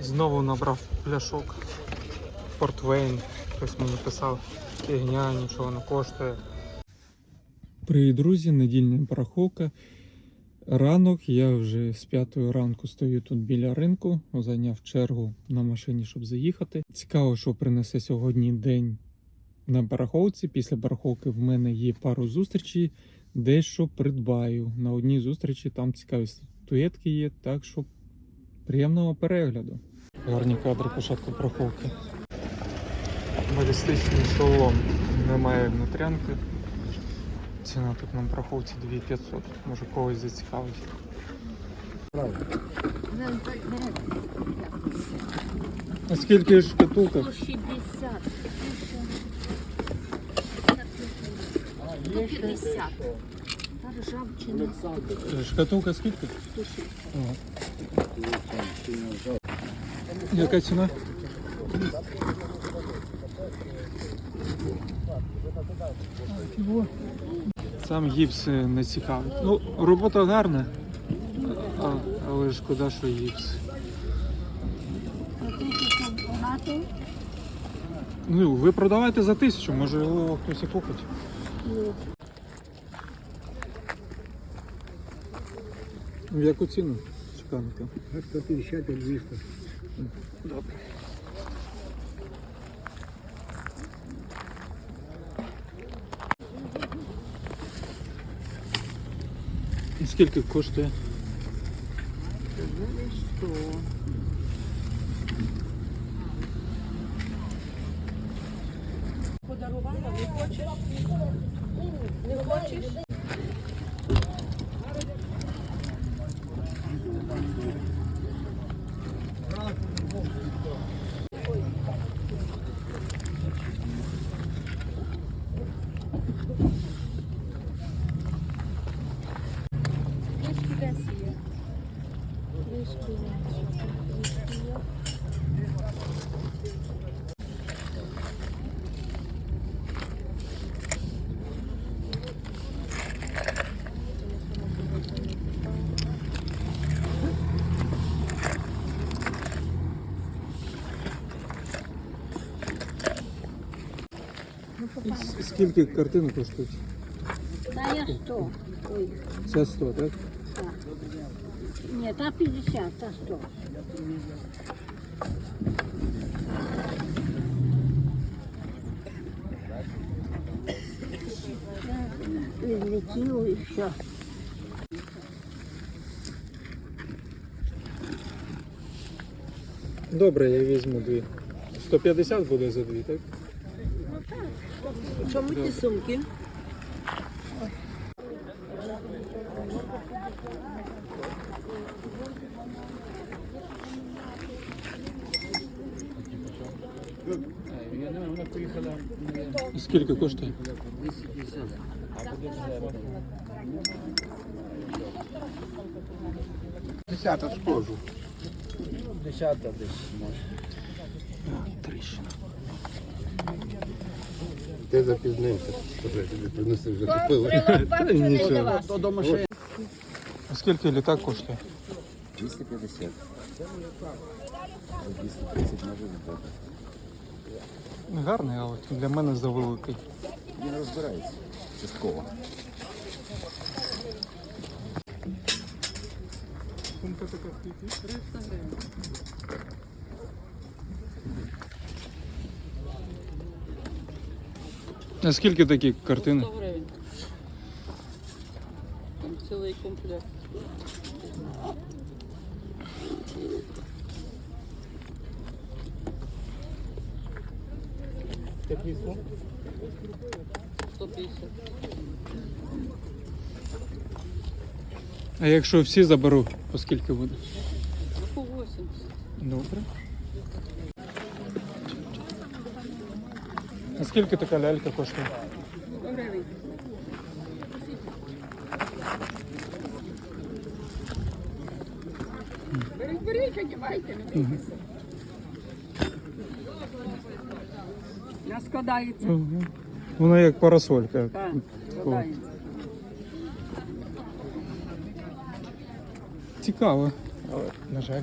Знову набрав пляшок. Портвейн. Хтось мені писав. Фігня, нічого не коштує. Привіт, друзі, недільна пораховка. Ранок, я вже з п'ятої ранку стою тут біля ринку, зайняв чергу на машині, щоб заїхати. Цікаво, що принесе сьогодні день на бараховці. Після бараховки в мене є пару зустрічей, дещо придбаю. На одній зустрічі там цікаві статуетки є, так що приємного перегляду. Гарні кадри початку бараховки. Балістичний шолом. Немає внутрянки. Ціна тут на бараховці 2500. Може когось зацікавить. А скільки шкатулка? 160. 150. Та ржавчина. Шкатулка скільки? Ага. Яка ціна? Сам гіпс е, не цікавить. Ну, робота гарна, а- але шкода, що гіпс. Ну, ви продавайте за тисячу, може його хтось і купить. В яку ціну? Чеканка. 150 200. Добре. І скільки коштує? 100. Подарувала, не хочеш? Не хочеш? скільки картини коштують? Та я 100. Ой, Це 100, так? так. Ні, та 50, та 100. Відлетіло і все. Добре, я візьму дві. 150 буде за дві, так? Чому ті сумки? Скільки коштує? Десята схожу. Десята десь може. Тріщина. Ти запізнився. Принеси вже купили. Нічого. А скільки літак коштує? 250. 230 може віддати. Гарний, але для мене завеликий. Він розбирається частково. Сумка така скільки? 300 гривень. А скільки такі картини? 100 гривень. Там цілий комплект. Такі 150. А якщо всі заберу, по скільки буде? Ну, по 80. Добре. А скільки така лялька коштує? 100 гривень. Беріть, беріть, одягайте, не бійтеся. Не складається. Угу. Вона як парасолька. Так, складається. Цікаво. Але, на жаль.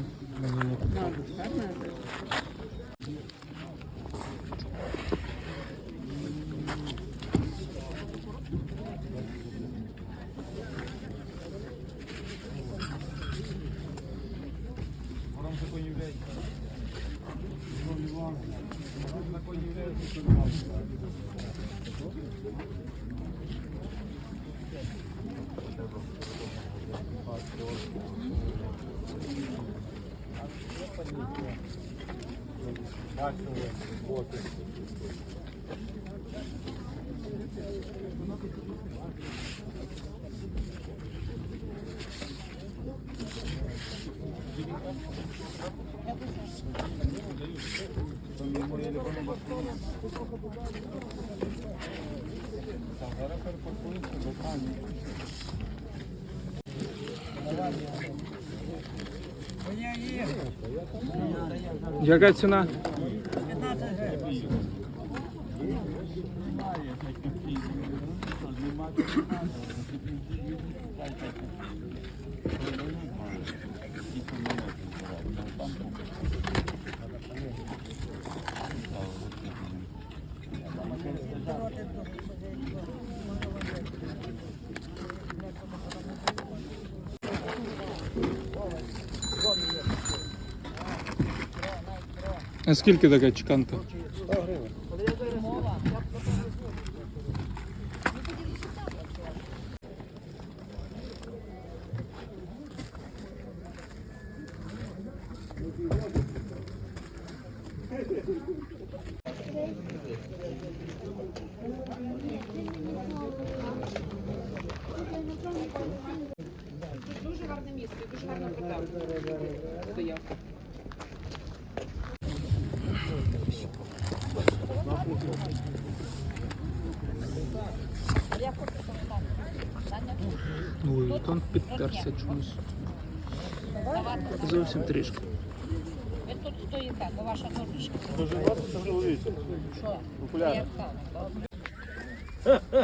Бачили боти. Зараз перепаркуємося до камінь. Яка ціна? А скільки така чеканка? Дуже Вітон підтерся чомусь. Зовсім трішки. Ви тут стоїте, бо ваша торбішка. Що? Окуляри.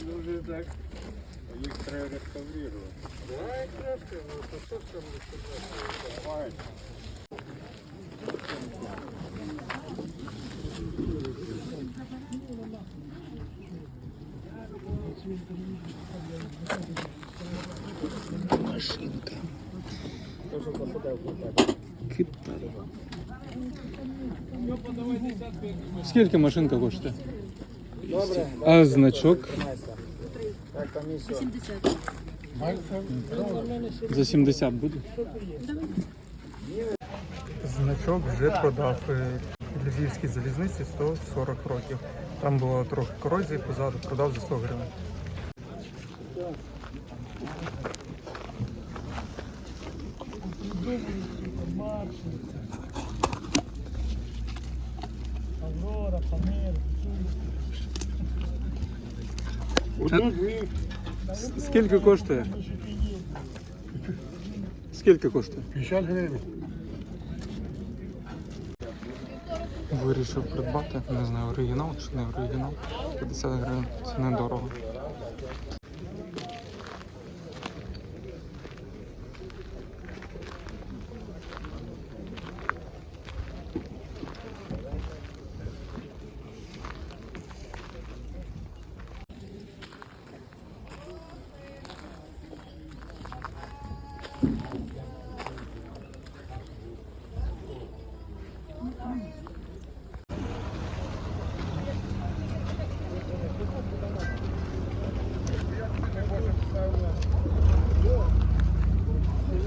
Дуже так. Їх треба реставрувати. Давай трошки, ну то що ж там Давай. Машинка. Китай. Скільки машинка коштує? Добре, А значок за 70 буде? Значок вже продав е, Львівській залізниці 140 років. Там було трохи корозії позаду, продав за 100 гривень. С- Скільки коштує? Скільки коштує? 50 гривень. Вирішив придбати, не знаю, оригінал чи не оригінал. 50 гривень, це недорого.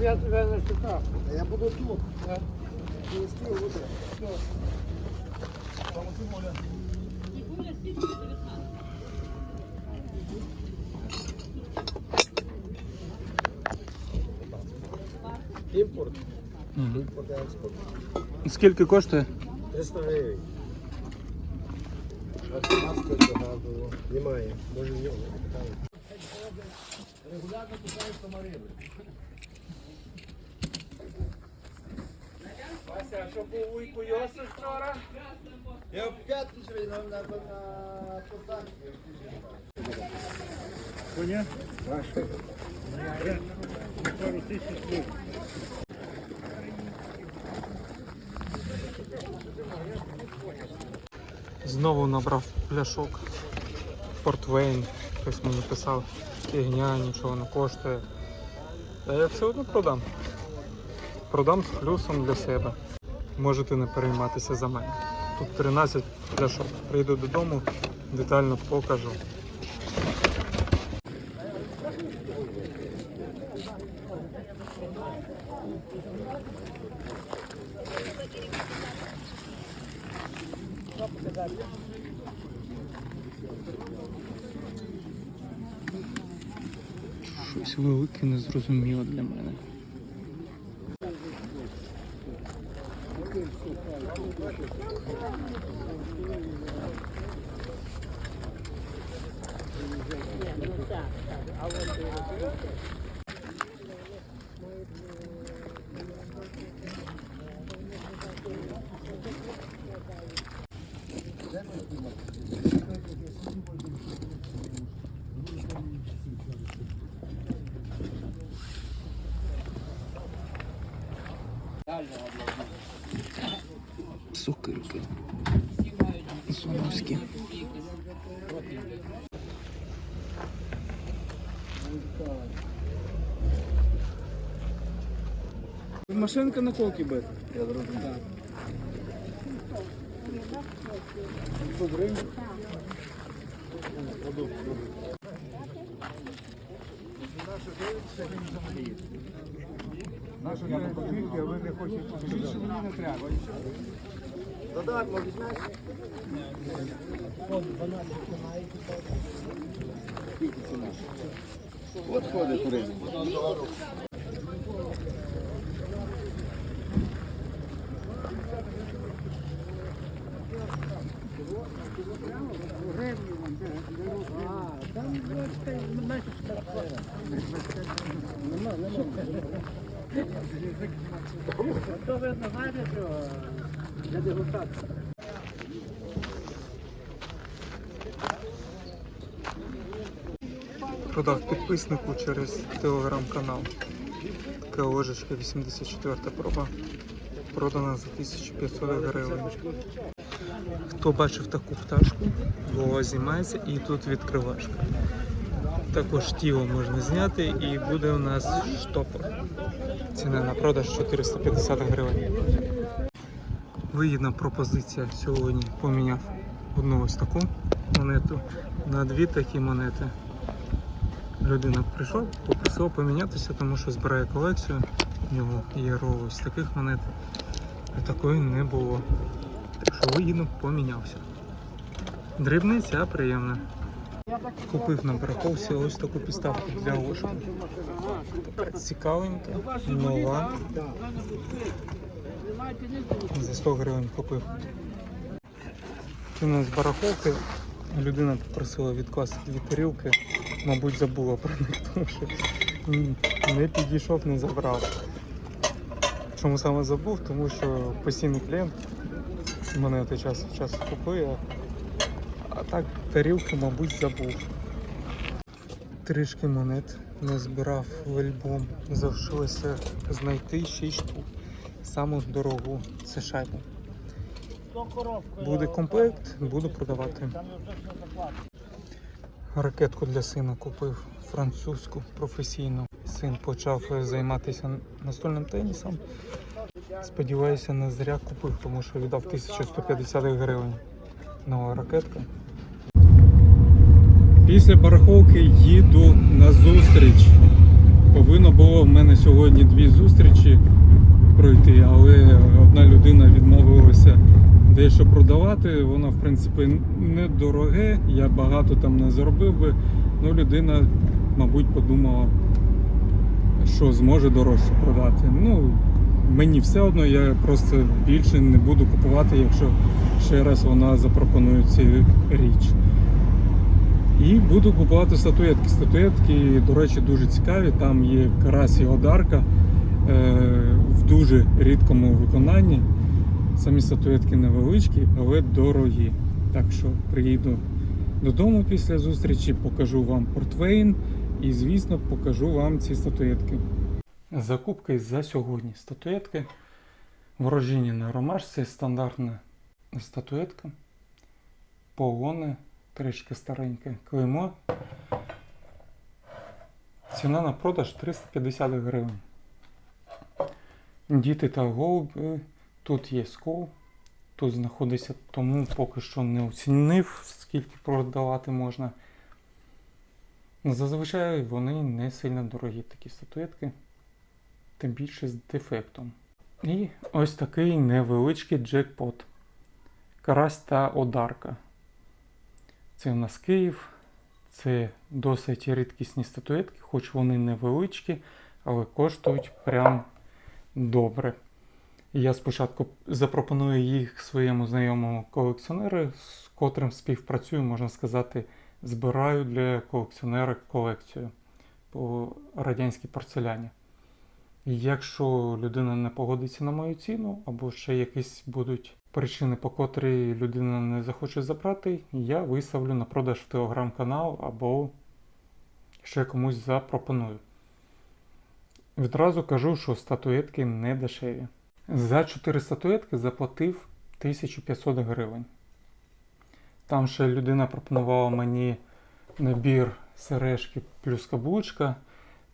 Я тебя шукав. Я буду тут. Не 5 поки. Скільки коштує? 300 гривень. А Немає. Може в нього питають. Регулярно питають комариви. Вася, а що був уйку Йосиф вчора? Я в п'ятницю війнав на Полтавці. Коня? Ваша. Пару тисяч Знову набрав пляшок. Портвейн. Хтось мені писав. Фігня, нічого не коштує. Та я все одно продам. Продам з плюсом для себе. Можете не перейматися за мене. Тут 13 пляшок. Прийду додому, детально покажу. Незрозуміло для мене. Сокирки. Соновські. Машинка на колки бити. Я зрозумів. Наша я не копійки, а ви не хочете. Більше мені не треба. От ходить турист. То видно, знаєте, що. Продав підписнику через телеграм-канал. Така ложечка 84 проба. Продана за 1500 гривень. Хто бачив таку пташку, Вова знімається і тут відкривашка. Також тіло можна зняти і буде у нас штопор. Ціна на продаж 450 гривень. Вигідна пропозиція сьогодні поміняв одну ось таку монету на дві такі монети. Людина прийшов, попросив помінятися, тому що збирає колекцію. У нього є рол ось таких монет. А такої не було. Так що вигідно помінявся. Дрібниця, приємна. Купив на бараховці ось таку підставку для ложки. Така цікавенька, нова. За 100 гривень купив. Кину з бараховки. Людина попросила відкласти дві тарілки. Мабуть, забула про них, тому що не підійшов, не забрав. Чому саме забув? Тому що постійний клієнт монети час від часу купує, а так тарілки, мабуть, забув. Трішки монет не збирав в альбом. Залишилося знайти 6 штук. Саму дорогу це шайбу. Буде комплект, буду продавати. Ракетку для сина купив французьку професійну. Син почав займатися настольним тенісом. Сподіваюся, не зря купив, тому що віддав 1150 гривень. Нова ракетка. Після бараховки їду на зустріч. Повинно було в мене сьогодні дві зустрічі пройти, але одна людина відмовилася дещо продавати. Воно, в принципі, недороге, я багато там не заробив би. Ну, людина, мабуть, подумала, що зможе дорожче продати. Ну, мені все одно, я просто більше не буду купувати, якщо ще раз вона запропонує цю річ. І буду купувати статуетки. Статуетки, до речі, дуже цікаві. Там є карась і одарка е, дуже рідкому виконанні. Самі статуетки невеличкі, але дорогі. Так що приїду додому після зустрічі, покажу вам портвейн І, звісно, покажу вам ці статуетки. Закупки за сьогодні. Статуетки. Ворожіння на ромашці, стандартна статуетка. Полони, трішки стареньке клеймо. Ціна на продаж 350 гривень. Діти та голуби. Тут є скол. Тут знаходиться, тому поки що не оцінив, скільки продавати можна. Зазвичай вони не сильно дорогі такі статуетки, тим більше з дефектом. І ось такий невеличкий джекпот. Карась та одарка. Це в нас Київ. Це досить рідкісні статуетки, хоч вони невеличкі, але коштують прям добре. Я спочатку запропоную їх своєму знайомому колекціонеру, з котрим співпрацюю, можна сказати, збираю для колекціонера колекцію по радянській порцеляні. Якщо людина не погодиться на мою ціну, або ще якісь будуть причини, по котрій людина не захоче забрати, я виставлю на продаж в телеграм-канал або ще комусь запропоную. Відразу кажу, що статуетки не дешеві. За 4 статуетки заплатив 1500 гривень. Там ще людина пропонувала мені набір сережки плюс каблучка.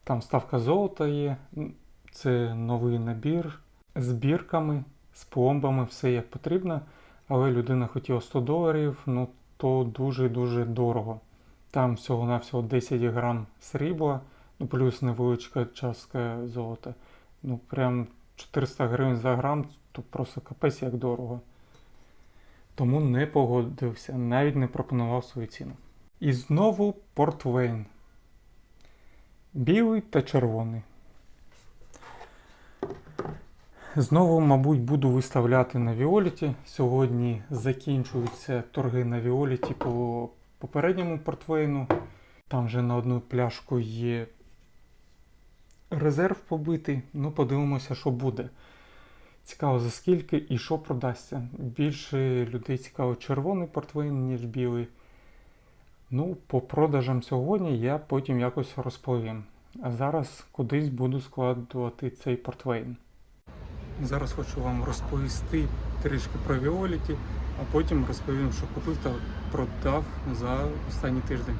Там ставка золота є. Це новий набір з бірками, з пломбами, все як потрібно. Але людина хотіла 100 доларів, ну то дуже-дуже дорого. Там всього-навсього 10 грам срібла, ну плюс невеличка частка золота. Ну прям 400 гривень за грам, то просто капець як дорого. Тому не погодився, навіть не пропонував свою ціну. І знову портвейн. Білий та червоний. Знову, мабуть, буду виставляти на Віоліті. Сьогодні закінчуються торги на Віоліті по попередньому портвейну. Там вже на одну пляшку є резерв побитий. Ну, подивимося, що буде. Цікаво за скільки і що продасться. Більше людей цікаво червоний портвейн, ніж білий. Ну, по продажам сьогодні я потім якось розповім. А зараз кудись буду складувати цей портвейн. Зараз хочу вам розповісти трішки про Віоліті, а потім розповім, що купив та продав за останній тиждень.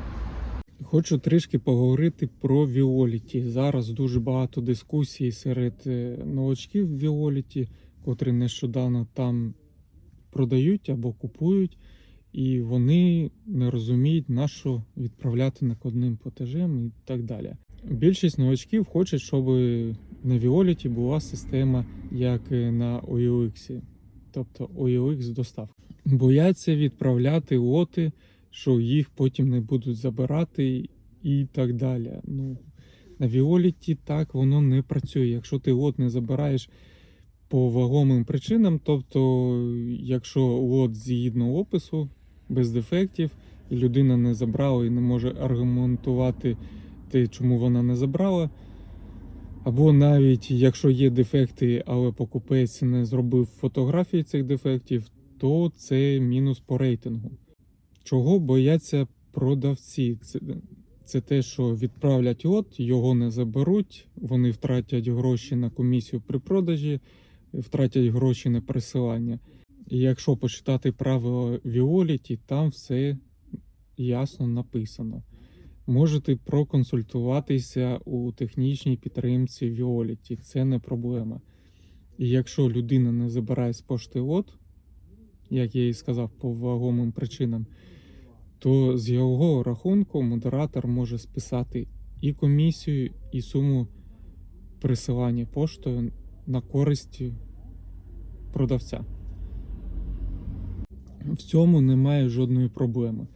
Хочу трішки поговорити про Віоліті. Зараз дуже багато дискусій серед е, новачків Віоліті, котрі нещодавно там продають або купують, і вони не розуміють, на що відправляти накладним платежем і так далі. Більшість новачків хочуть, щоб на Віоліті була система, як на OLX, тобто OLX доставка. Бояться відправляти лоти, що їх потім не будуть забирати і так далі. Ну, на Віоліті так воно не працює. Якщо ти лот не забираєш по вагомим причинам, тобто, якщо лот згідно опису, без дефектів, і людина не забрала і не може аргументувати те, чому вона не забрала. Або навіть якщо є дефекти, але покупець не зробив фотографії цих дефектів, то це мінус по рейтингу. Чого бояться продавці? Це, це те, що відправлять лот, його не заберуть, вони втратять гроші на комісію при продажі, втратять гроші на присилання. І якщо почитати правила Віоліті, там все ясно написано. Можете проконсультуватися у технічній підтримці Віоліті, це не проблема. І якщо людина не забирає з пошти лот, як я і сказав, по вагомим причинам, то з його рахунку модератор може списати і комісію, і суму присилання поштою на користь продавця. В цьому немає жодної проблеми.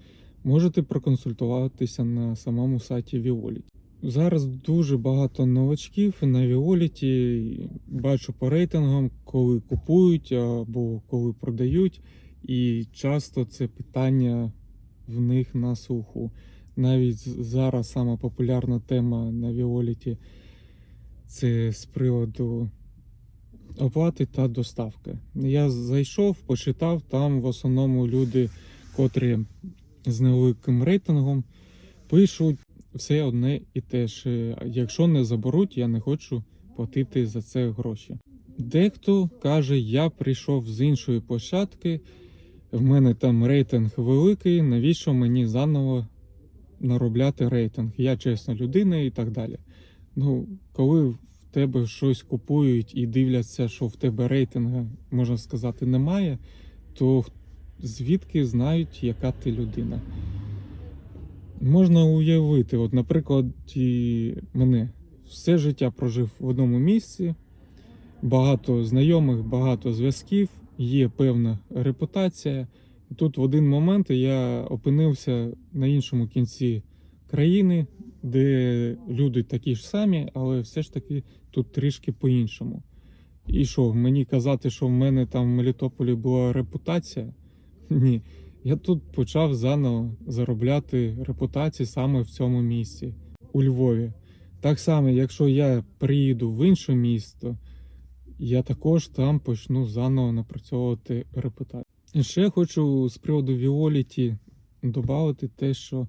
Можете проконсультуватися на самому сайті Віоліті. Зараз дуже багато новачків на Віоліті. Бачу по рейтингам, коли купують або коли продають. І часто це питання в них на слуху. Навіть зараз сама популярна тема на Віоліті це з приводу оплати та доставки. Я зайшов, почитав, там в основному люди, котрі з невеликим рейтингом, пишуть все одне і те ж. Е, Якщо не заберуть, я не хочу платити за це гроші. Дехто каже, я прийшов з іншої площадки, в мене там рейтинг великий, навіщо мені заново наробляти рейтинг? Я чесна людина і так далі. Ну, коли в тебе щось купують і дивляться, що в тебе рейтинга, можна сказати, немає, то звідки знають, яка ти людина? Можна уявити, от, наприклад, і мене все життя прожив в одному місці, багато знайомих, багато зв'язків, є певна репутація. Тут в один момент я опинився на іншому кінці країни, де люди такі ж самі, але все ж таки тут трішки по-іншому. І що, мені казати, що в мене там в Мелітополі була репутація? Ні. Я тут почав заново заробляти репутацію саме в цьому місці, у Львові. Так само, якщо я приїду в інше місто, я також там почну заново напрацьовувати репутацію. І ще хочу з приводу Віоліті додати те, що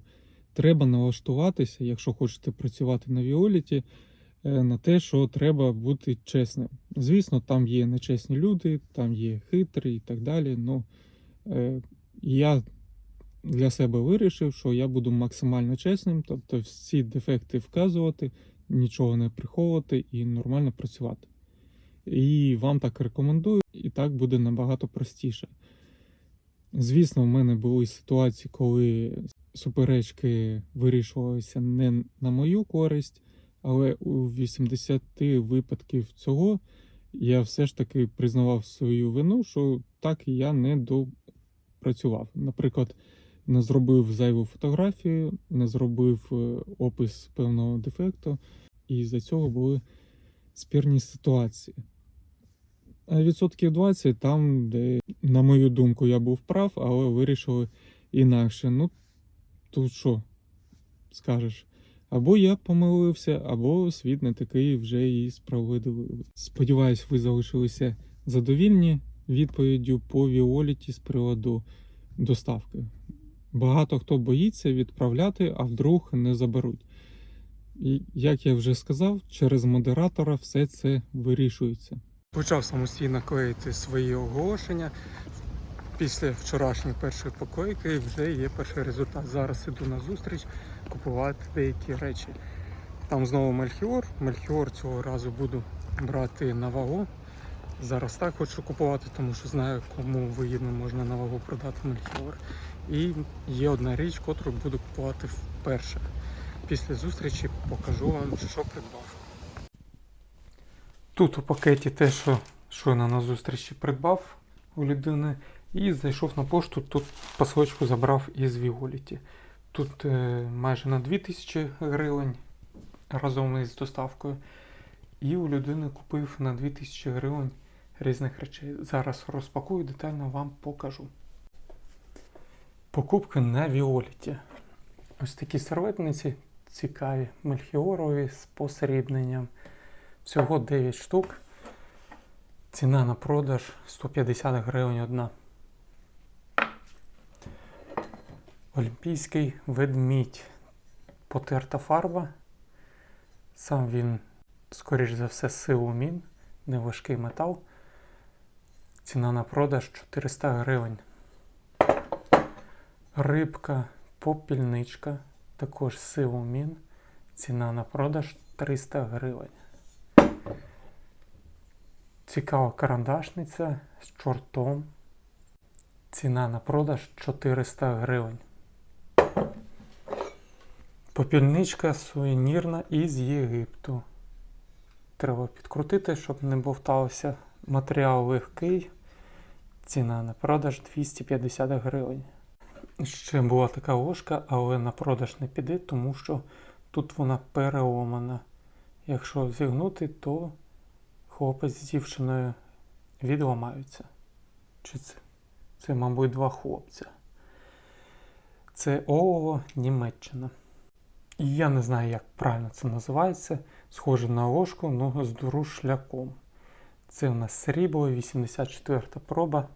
треба налаштуватися, якщо хочете працювати на Віоліті, е, на те, що треба бути чесним. Звісно, там є нечесні люди, там є хитрі і так далі. Ну, я для себе вирішив, що я буду максимально чесним, тобто всі дефекти вказувати, нічого не приховувати і нормально працювати. І вам так рекомендую, і так буде набагато простіше. Звісно, в мене були ситуації, коли суперечки вирішувалися не на мою користь, але у 80 випадків цього я все ж таки признавав свою вину, що так я не допрацював. Наприклад, не зробив зайву фотографію, не зробив е, опис певного дефекту, і за цього були спірні ситуації. Відсотків 20 там, де, на мою думку, я був прав, але вирішили інакше. Ну, тут що скажеш? Або я помилився, або світ не такий вже і справедливий. Сподіваюсь, ви залишилися задовільні відповіддю по Віоліті з приводу доставки. Багато хто боїться відправляти, а вдруг не заберуть. І, як я вже сказав, через модератора все це вирішується. Почав самостійно клеїти свої оголошення. Після вчорашньої першої покойки вже є перший результат. Зараз іду на зустріч купувати деякі речі. Там знову Мельхіор. Мельхіор цього разу буду брати на вагу. Зараз так хочу купувати, тому що знаю, кому вигідно можна на вагу продати Мельхіор. І є одна річ, котру буду купувати вперше. Після зустрічі покажу вам, що придбав. Тут у пакеті те, що щойно на зустрічі придбав у людини. І зайшов на пошту, тут посилочку забрав із Віоліті. Тут е, майже на 2000 гривень разом із доставкою. І у людини купив на 2000 гривень різних речей. Зараз розпакую, детально вам покажу. Покупки на Віоліті. Ось такі серветниці цікаві, мельхіорові з посрібненням. Всього 9 штук. Ціна на продаж 150 гривень одна. Олімпійський ведмідь. Потерта фарба. Сам він, скоріш за все, силумін, неважкий метал. Ціна на продаж 400 гривень. Рибка, попільничка, також силумін. Ціна на продаж 300 гривень. Цікава карандашниця з чортом. Ціна на продаж 400 гривень. Попільничка сувенірна із Єгипту. Треба підкрутити, щоб не бовталося. Матеріал легкий. Ціна на продаж 250 гривень. Ще була така ложка, але на продаж не піде, тому що тут вона переломана. Якщо зігнути, то хлопець з дівчиною відламаються. Чи це? Це, мабуть, два хлопця. Це олово Німеччина. І я не знаю, як правильно це називається. Схоже на ложку, але з дуршляком. Це у нас срібло, 84 проба.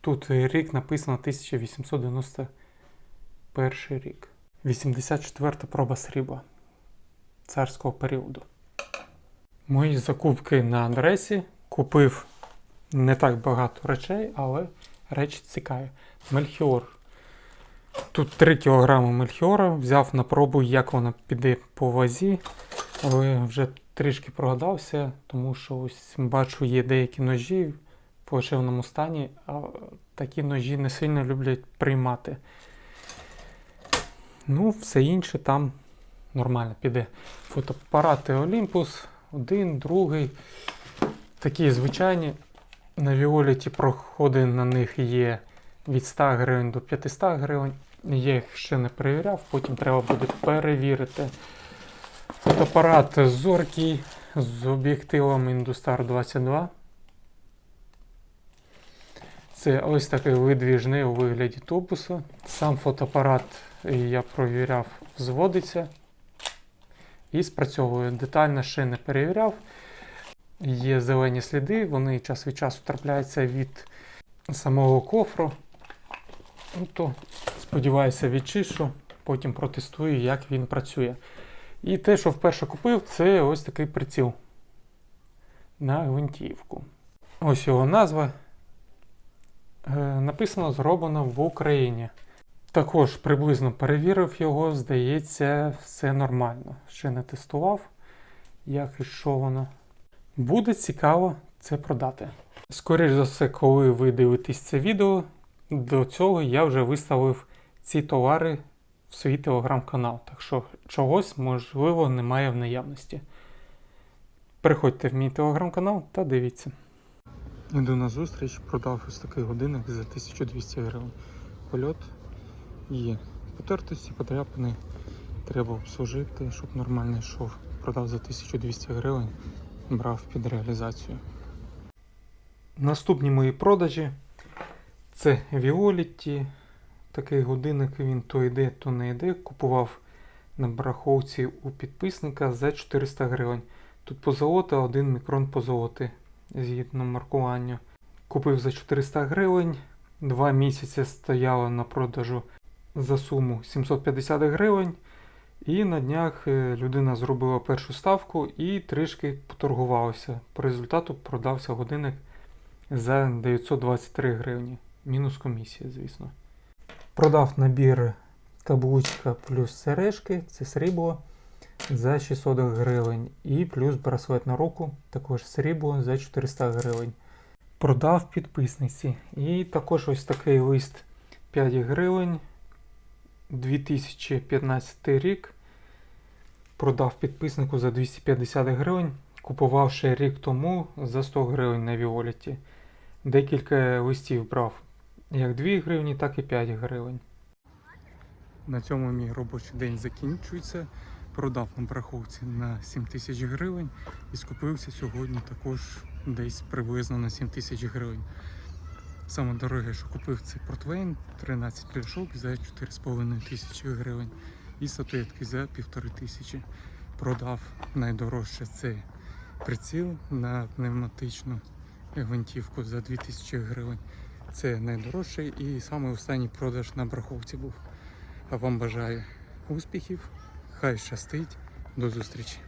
Тут рік написано 1891 рік. 84 проба срібла царського періоду. Мої закупки на адресі купив не так багато речей, але речі цікаві. Мельхіор. Тут 3 кг мельхіора. Взяв на пробу, як воно піде по вазі, але вже трішки прогадався, тому що ось бачу, є деякі ножі в плачевному стані, а такі ножі не сильно люблять приймати. Ну, все інше там нормально піде. Фотоапарати Olympus, один, другий. Такі звичайні. На Віоліті проходи на них є від 100 гривень до 500 гривень. Я їх ще не перевіряв, потім треба буде перевірити. Фотоапарат зоркий з об'єктивом Industar 22. Це ось такий видвіжний у вигляді тубуса. Сам фотоапарат я провіряв, взводиться і спрацьовує. Детально ще не перевіряв. Є зелені сліди, вони час від часу трапляються від самого кофру. Ну, то, сподіваюся, відчищу, потім протестую, як він працює. І те, що вперше купив, це ось такий приціл на гвинтівку. Ось його назва. Е, написано зроблено в Україні. Також приблизно перевірив його, здається, все нормально. Ще не тестував, як і що воно. Буде цікаво це продати. Скоріше за все, коли ви дивитесь це відео, до цього я вже виставив ці товари в свій телеграм-канал. Так що чогось, можливо, немає в наявності. Переходьте в мій телеграм-канал та дивіться. Іду на зустріч, продав ось такий годинник за 1200 гривень. Польот є. Потертості, подряпини. Треба обслужити, щоб нормально йшов. Продав за 1200 гривень, брав під реалізацію. Наступні мої продажі це Violetti. Такий годинник він то йде, то не йде. Купував на бараховці у підписника за 400 гривень. Тут позолота, один мікрон позолоти згідно маркуванню. Купив за 400 гривень. Два місяці стояло на продажу за суму 750 гривень. І на днях е, людина зробила першу ставку і трішки поторгувалася. По результату продався годинник за 923 гривні. Мінус комісія, звісно. Продав набір каблучка плюс сережки, це срібло за 600 гривень. І плюс браслет на руку, також срібло за 400 гривень. Продав підписниці. І також ось такий лист 5 гривень. 2015 рік. Продав підписнику за 250 гривень. Купував ще рік тому за 100 гривень на Віоліті. Декілька листів брав як 2 гривні, так і 5 гривень. На цьому мій робочий день закінчується. Продав на браховці на 7 тисяч гривень і скупився сьогодні також десь приблизно на 7 тисяч гривень. Саме дороге, що купив, це портвейн 13 пляшок за 4,5 тисячі гривень і статуетки за 1,5 тисячі. Продав найдорожче це приціл на пневматичну гвинтівку за 2000 гривень. Це найдорожчий і саме останній продаж на браховці був. А вам бажаю успіхів, хай щастить, до зустрічі!